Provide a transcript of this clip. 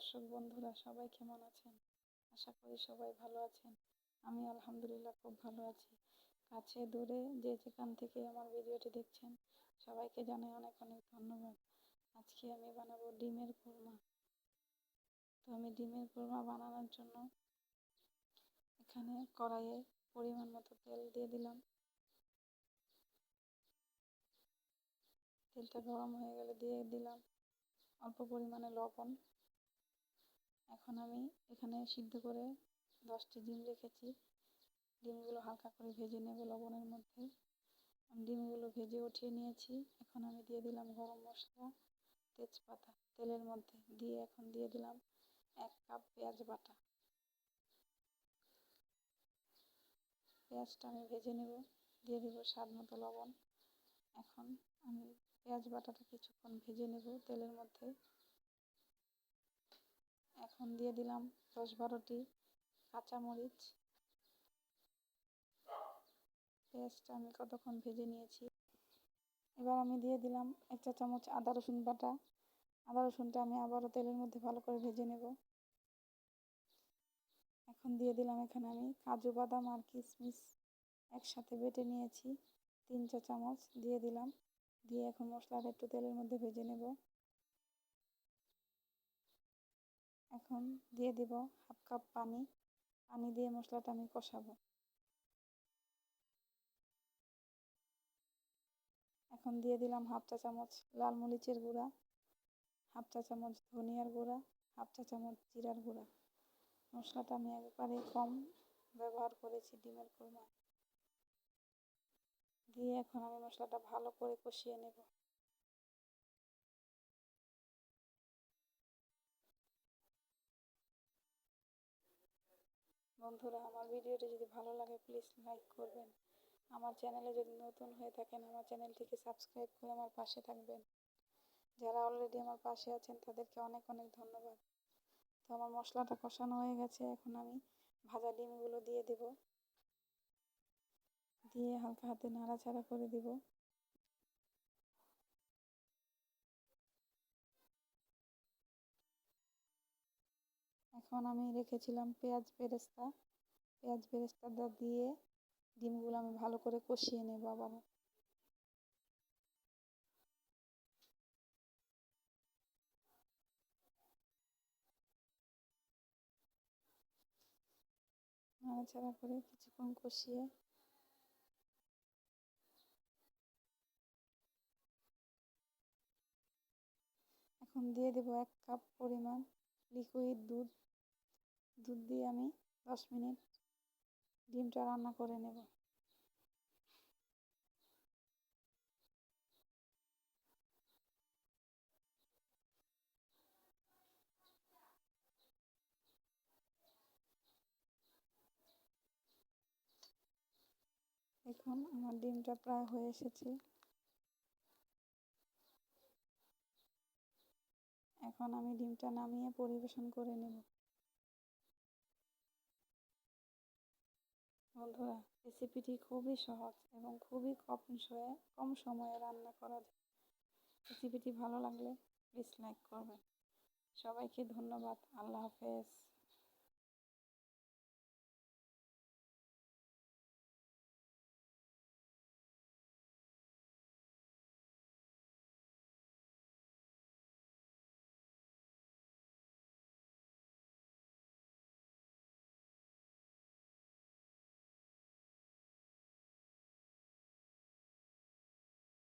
দর্শক বন্ধুরা, সবাই কেমন আছেন? আশা করি সবাই ভালো আছেন। আমি আলহামদুলিল্লাহ খুব ভালো আছি। কাছে দূরে যে যেখান থেকে আমার ভিডিওটি দেখছেন, সবাইকে জানাই অনেক অনেক ধন্যবাদ। আজকে আমি বানাবো ডিমের কোরমা তো আমি ডিমের কোরমা বানানোর জন্য এখানে কড়াইয়ে পরিমাণ মতো তেল দিয়ে দিলাম। তেলটা গরম হয়ে গেলে দিয়ে দিলাম অল্প পরিমাণে লবণ। এখন আমি এখানে সিদ্ধ করে দশটি ডিম রেখেছি। ডিমগুলো হালকা করে ভেজে নেব লবণের মধ্যে। ডিমগুলো ভেজে উঠিয়ে নিয়েছি। এখন আমি দিয়ে দিলাম গরম মশলা, তেজপাতা তেলের মধ্যে। দিয়ে এখন দিয়ে দিলাম এক কাপ পেঁয়াজ বাটা। পেঁয়াজটা আমি ভেজে নেব। দিয়ে দেব স্বাদ মতো লবণ। এখন আমি পেঁয়াজ বাটাটা কিছুক্ষণ ভেজে নেব তেলের মধ্যে। এখন দিয়ে দিলাম দশ বারোটি কাঁচামরিচ। পেঁয়াজটা আমি কতক্ষণ ভেজে নিয়েছি। এবার আমি দিয়ে দিলাম এক চা চামচ আদা রসুন বাটা। আদা রসুনটা আমি আবারও তেলের মধ্যে ভালো করে ভেজে নেব। এখন দিয়ে দিলাম এখানে আমি কাজু, বাদাম আর কিশমিশ একসাথে বেটে নিয়েছি। তিন চা চামচ দিয়ে দিলাম। দিয়ে এখন মশলাটা একটু তেলের মধ্যে ভেজে নেব। এখন দিয়ে দিব হাফ কাপ পানি। পানি দিয়ে মশলাটা আমি কষাবো। এখন দিয়ে দিলাম হাফ চা চামচ লাল মরিচের গুঁড়া, হাফ চা চামচ ধনিয়ার গুঁড়া, হাফ চা চামচ জিরার গুঁড়া। মশলাটা আমি একবারে কম ব্যবহার করেছি ডিমের কোরমায়। দিয়ে এখন আমি মশলাটা ভালো করে কষিয়ে নেব। বন্ধুরা, আমার ভিডিওটি যদি ভালো লাগে প্লিজ লাইক করবেন। আমার চ্যানেলে যদি নতুন হয়ে থাকেন, আমার চ্যানেলটিকে সাবস্ক্রাইব করে আমার পাশে থাকবেন। যারা অলরেডি আমার পাশে আছেন, তাদেরকে অনেক অনেক ধন্যবাদ। তো আমার মশলাটা কষানো হয়ে গেছে, এখন আমি ভাজা ডিমগুলো দিয়ে দেব। দিয়ে হালকা হাতে নাড়াচাড়া করে দেব। এখন আমি রেখেছিলাম পেঁয়াজ বেরেস্তা। পেঁয়াজ বেরেস্তাটা দিয়ে ডিমগুলো আমি ভালো করে কষিয়ে নেব আবার। নাড়াচাড়া করে কিছুক্ষণ কষিয়ে এখন দিয়ে দেব এক কাপ পরিমাণ লিকুইড দুধ। দুধ দিয়ে আমি দশ মিনিট ডিমটা রান্না করে নেব। এখন আমার ডিমটা প্রায় হয়ে এসেছে। এখন আমি ডিমটা নামিয়ে পরিবেশন করে নেব। বন্ধুরা রেসিপিটি খুবই সহজ এবং খুবই কম সময়ে কম সময়ে রান্না করা যায়। রেসিপিটি ভালো লাগলে প্লিজ লাইক করবেন। সবাইকে ধন্যবাদ। আল্লাহ হাফেজ।